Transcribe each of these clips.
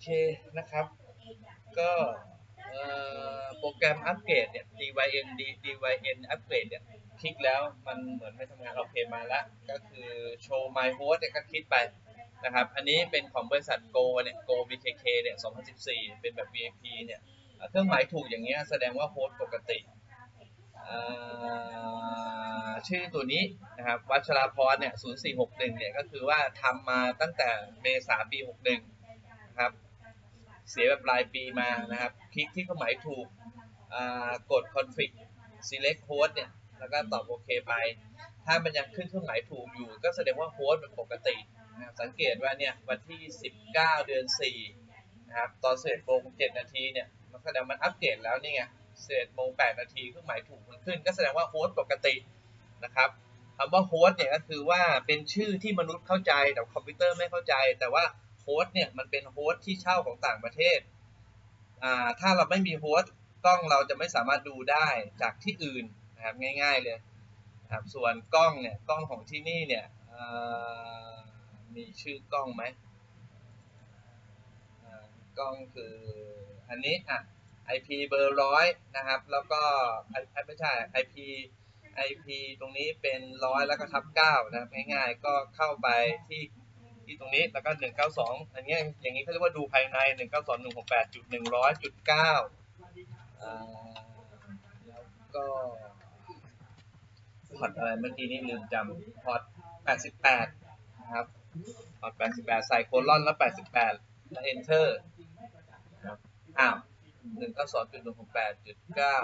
เคนะครับ ก็โปรแกรมอัปเกรดเนี่ย DYN D- DYN อัปเกรดเนี่ยคลิกแล้วมันเหมือนไม่ทำงานโอเคมาแล้ว ก็คือโชว์ My Host เนี่ยก็คลิกไปนะครับ อันนี้เป็นของบริษัท Go เนี่ย Go BKK เนี่ย2014 เป็นแบบ VIP เนี่ยเครื่องหมายถูกอย่างเงี้ยแสดงว่าโฮสต์ปกติ ชื่อตัวนี้นะครับวัชราพรเนี่ย0461เนี่ยก็คือว่าทำมาตั้งแต่เมษาปี 61นะครับ เสียแบบรายปีมานะครับ คลิกที่เครื่องหมายถูกกด config select host เนี่ย แล้วก็ตอบโอเคไป ถ้ามันยังขึ้นเครื่องหมายถูกอยู่ ก็แสดงว่าโฮสต์มันปกตินะครับสังเกตว่าเนี่ยวันที่ 19 เดือน 4 นะครับ ตอน11โมง7นาทีเนี่ยมันแสดงมันอัปเกรดแล้วนี่ไง11โมง8นาทีเครื่องหมายถูกมันขึ้น ก็แสดงว่าโฮสต์ปกตินะครับคำว่าโฮสต์เนี่ยก็คือว่าเป็นชื่อที่มนุษย์เข้าใจแต่คอมพิวเตอร์ไม่เข้าใจ แต่ว่า โฮสต์เนี่ยมันเป็นโฮสต์ที่เช่าของต่างประเทศอ่าถ้าเราไม่มีโฮสต์กล้องเราจะไม่สามารถดูได้จากที่อื่นนะครับง่าย ๆเลยครับส่วนกล้องเนี่ยกล้องของที่นี่เนี่ยมีชื่อกล้องไหมกล้องคืออันนี้อะ IP เบอร์ร้อยนะครับ แล้วก็ I- ไม่ใช่ IP IP ตรงนี้เป็นร้อยแล้วก็ทับเก้านะครับง่ายๆ ก็เข้าไปที่ ที่ตรงนี้แล้วก็หนึ่งเก้าสองอันนี้อย่างนี้เขาเรียกว่าดูภายในหนึ่งเก้าสองหนึ่งหกแปดจุดหนึ่งร้อยจุดเก้าแล้วก็พอร์ตอะไรเมื่อกี้นี้ลืมจำพอตแปดสิบแปดนะครับพอตแปดสิบแปดใส่โคลอนแล้วแปดสิบแปดแล้ว enter นะครับอ้าวหนึ่งเก้าสองจุดหนึ่งหกแปดจุดเก้า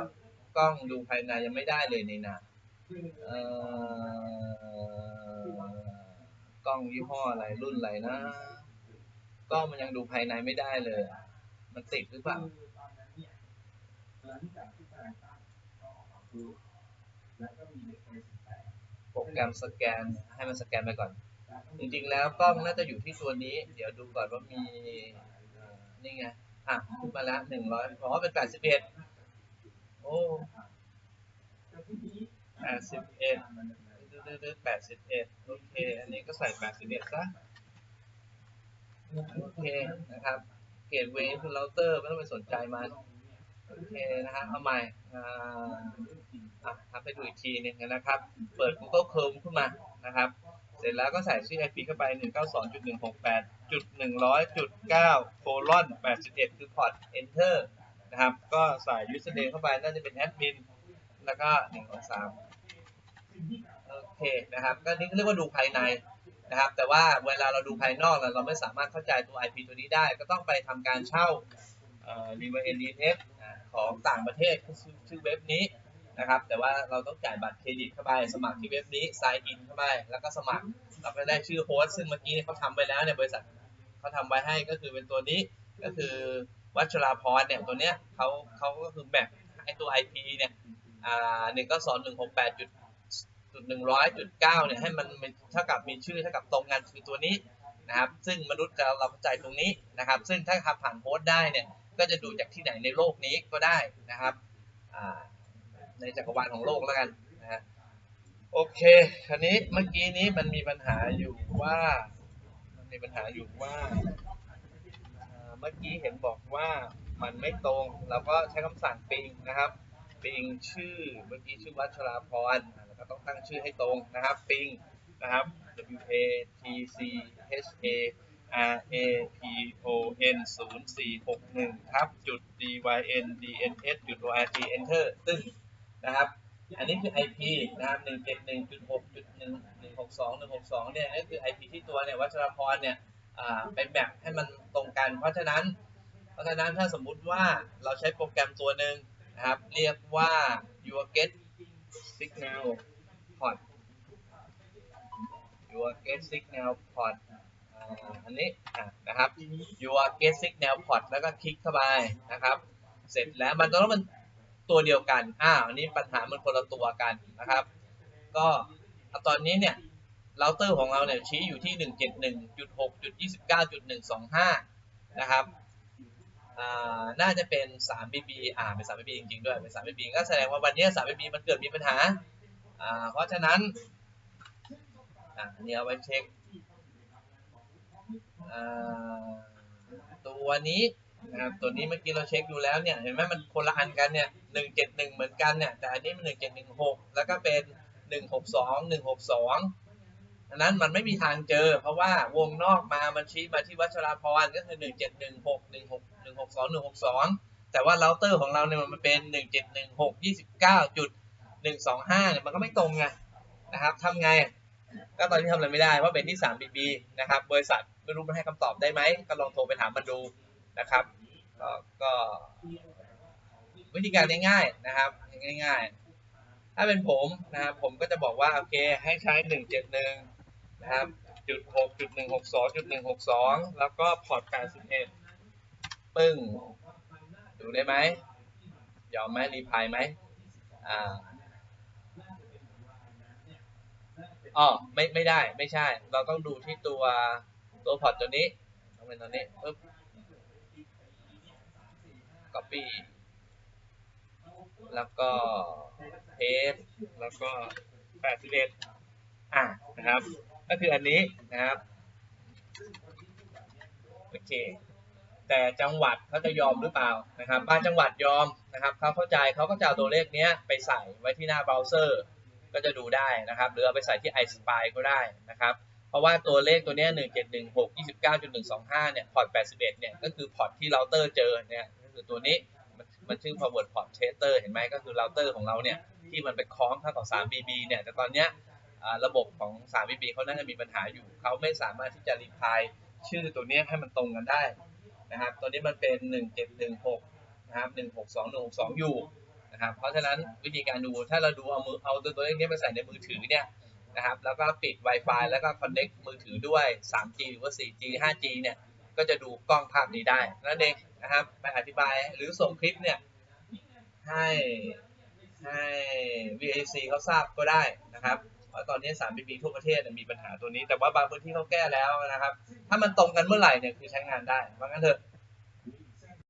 กล้องดูภายในยังไม่ได้เลยในนะเอ่อ ล้องยี่ห้ออะไรรุ่นอะไรนะกล้องมันยังดูภายในไม่ได้เลยมันติดหรือเปล่าโปรแกรมสแกนให้มันสแกนไปก่อน จริงๆแล้วกล้องน่าจะอยู่ที่ตัวนี้ เดี๋ยวดูก่อนว่ามีเอ่อนี่ไงอะขึ้นมาแล้วหนึ่งร้อยอ๋อเป็นแปดสิบเอ็ดโอ้แปดสิบเอ็ด แปดสิบเอ็ดโอเค อันนี้ก็ใส่แปดสิบเอ็ดซะ โอเค นะครับ เกตเวย์คือเราเตอร์ไม่ต้องไปสนใจมัน โอเค นะฮะเอาใหม่ อ่าทำให้ดูอีกทีนึงนะครับ เปิด Google Chrome ขึ้นมา นะครับ เสร็จแล้วก็ใส่ชื่อ IP เข้าไป 192.168.100.9 colon 81 คือพอร์ต enter นะครับ ก็ใส่ username เข้าไป น่าจะเป็นแอดมิน แล้วก็1 2 3 โอเคนะครับก็นี่เรียกว่าดูภายในนะครับ แต่ว่าเวลาเราดูภายนอกเราไม่สามารถเข้าใจตัว IP ตัวนี้ได้ ก็ต้องไปทำการเช่าเอ่อ r e v e r n d t ของต่างประเทศชื่อเว็บนี้นะครับ แต่ว่าเราต้องจ่ายบัตรเครดิตเข้าไป สมัครที่เว็บนี้ sign in เข้าไป แล้วก็สมัครเราก็ได้ชื่อโฮสต์ซึ่งเมื่อกี้เนี่ยเขาทำไปแล้วเนี่ยบริษัทเขาทำไว้ให้ก็คือเป็นตัวนี้ก็คือวัชราพรเนี่ยตัวเนี้ยเขาเขาก็คือแมปไอตัว IP เนี่ยอ่าหนึ่งก็สองหนึ่งหกแปดจุด จุดหนึ่งร้อยจุดเก้าเนี่ยให้มันเท่ากับมีชื่อเท่ากับตรงกันคือตัวนี้นะครับ ซึ่งมนุษย์จะเราเข้าใจตรงนี้นะครับ ซึ่งถ้าทำผ่านโฮสต์ได้เนี่ยก็จะดูจากที่ไหนในโลกนี้ก็ได้นะครับในจักรวาลของโลกแล้วกันนะฮะโอเคคราวนี้เมื่อกี้นี้มันมีปัญหาอยู่ว่ามันมีปัญหาอยู่ว่าเอ่อเมื่อกี้เห็นบอกว่ามันไม่ตรง เราก็ใช้คำสั่งปิงนะครับ ปิงชื่อเมื่อกี้ชื่อวัชราพรแล้วก็ต้องตั้งชื่อให้ตรงนะครับ ปิงนะครับ W A T C H A R A P O N 0 4 6 1ครับจุด D Y N D N S จุด O R G enter ตึ้งนะครับ อันนี้คือ IP นะครับ171.6.1.162.162เนี่ยนี่คือ IP ที่ตัวเนี่ยวัชรพรเนี่ยอ่าไปแมปให้มันตรงกัน เพราะฉะนั้น เพราะฉะนั้นถ้าสมมุติว่าเราใช้โปรแกรมตัวหนึ่ง นะครับ เรียกว่า your get signal port your get signal port อันนี้นะครับ your get signal port แล้วก็คลิกเข้าไปนะครับ เสร็จแล้วมันต้องมันตัวเดียวกัน อ้าวอันนี้ปัญหามันคนละตัวกันนะครับ ก็ตอนนี้เนี่ยเราเตอร์ของเราเนี่ยชี้อยู่ที่ 171.6.29.125 นะครับ น่าจะเป็น 3BB อ่า เป็น 3BB จริงๆ ด้วย เป็น 3BB ก็แสดงว่าวันนี้ 3BB มันเกิดมีปัญหาเพราะฉะนั้นเนี่ยเอาไปเช็คตัวนี้นะครับตัวนี้เมื่อกี้เราเช็คดูแล้วเนี่ย เห็นไหมมันคนละอันกันเนี่ย 171 เหมือนกันเนี่ย แต่อันนี้มัน 1716 แล้วก็เป็น 162 162 อันนั้นมันไม่มีทางเจอ เพราะว่าวงนอกมามันชี้มาที่วัชราพรก็คือหนึ่งเจ็ดหนึ่งหกหนึ่งหกหนึ่งหกสองหนึ่งหกสองแต่ว่าเราเตอร์ของเราเนี่ยมันเป็นหนึ่งเจุดหนึ่งสอง1 2 5เนี่ยมันก็ไม่ตรงไงนะครับทำไง ก็ตอนนี้ทำอะไรไม่ได้เพราะเป็นที่สามบีบีนะครับบริษัทไม่รู้มันให้คำตอบได้ไหมก็ลองโทรไปถามมันดูนะครับก็วิธีการง่ายๆนะครับง่าย ๆ ถ้าเป็นผมนะครับผมก็จะบอกว่าโอเคให้ใช้หนึ่งเจ็ดหนึ่ง นะครับจุด6จุด162จุด162แล้วก็พอร์ต81ปึ้ง ดูได้ไหมยอมไหมรีพายไหมอ่าอ๋อไม่ไม่ได้ไม่ใช่ เราต้องดูที่ตัวตัวพอร์ตตัวนี้ต้องเป็นตัวนี้ปึ๊บ copy แล้วก็ paste แล้วก็ 81 อะนะครับ ก็คืออันนี้นะครับโอเคแต่จังหวัดเขาจะยอมหรือเปล่านะครับบางจังหวัดยอมนะครับเขาเข้าใจเขาก็จะเอาตัวเลขเนี้ยไปใส่ไว้ที่หน้าเบราว์เซอร์ก็จะดูได้นะครับ หรือเอาไปใส่ที่ iSpy ก็ได้นะครับ เพราะว่าตัวเลขตัวเนี้ย1716 29.125 เนี่ย พอร์ต 81 เนี่ย ก็คือพอร์ตที่เราเตอร์เจอเนี่ยก็คือตัวนี้มันชื่อ forward port tracer เห็นไหมก็คือเราเตอร์ของเราเนี่ย ที่มันไปคล้องเข้ากับ 3BB เนี่ย แต่ตอนเนี้ย ระบบของ 3BB เขาน่าจะมีปัญหาอยู่ เขาไม่สามารถที่จะรีพายชื่อตัวนี้ให้มันตรงกันได้นะครับตัวนี้มันเป็น 1716นะครับ162 162อยู่นะครับเพราะฉะนั้นวิธีการดูถ้าเราดูเอามือเอาตัวตัวเลขนี้ไปใส่ในมือถือเนี่ยนะครับแล้วก็ปิด Wi-Fi แล้วก็ connect มือถือด้วย 3G หรือว่า 4G 5G เนี่ยก็จะดูกล้องภาพนี้ได้นั่นเองนะครับไปอธิบายหรือส่งคลิปเนี่ยให้ให้ VAC เขาทราบก็ได้นะครับ ว่าตอนนี้สามบีบีทั่วประเทศมีปัญหาตัวนี้ แต่ว่าบางพื้นที่เขาแก้แล้วนะครับ ถ้ามันตรงกันเมื่อไหร่เนี่ยคือใช้งานได้ว่างั้นเถอะ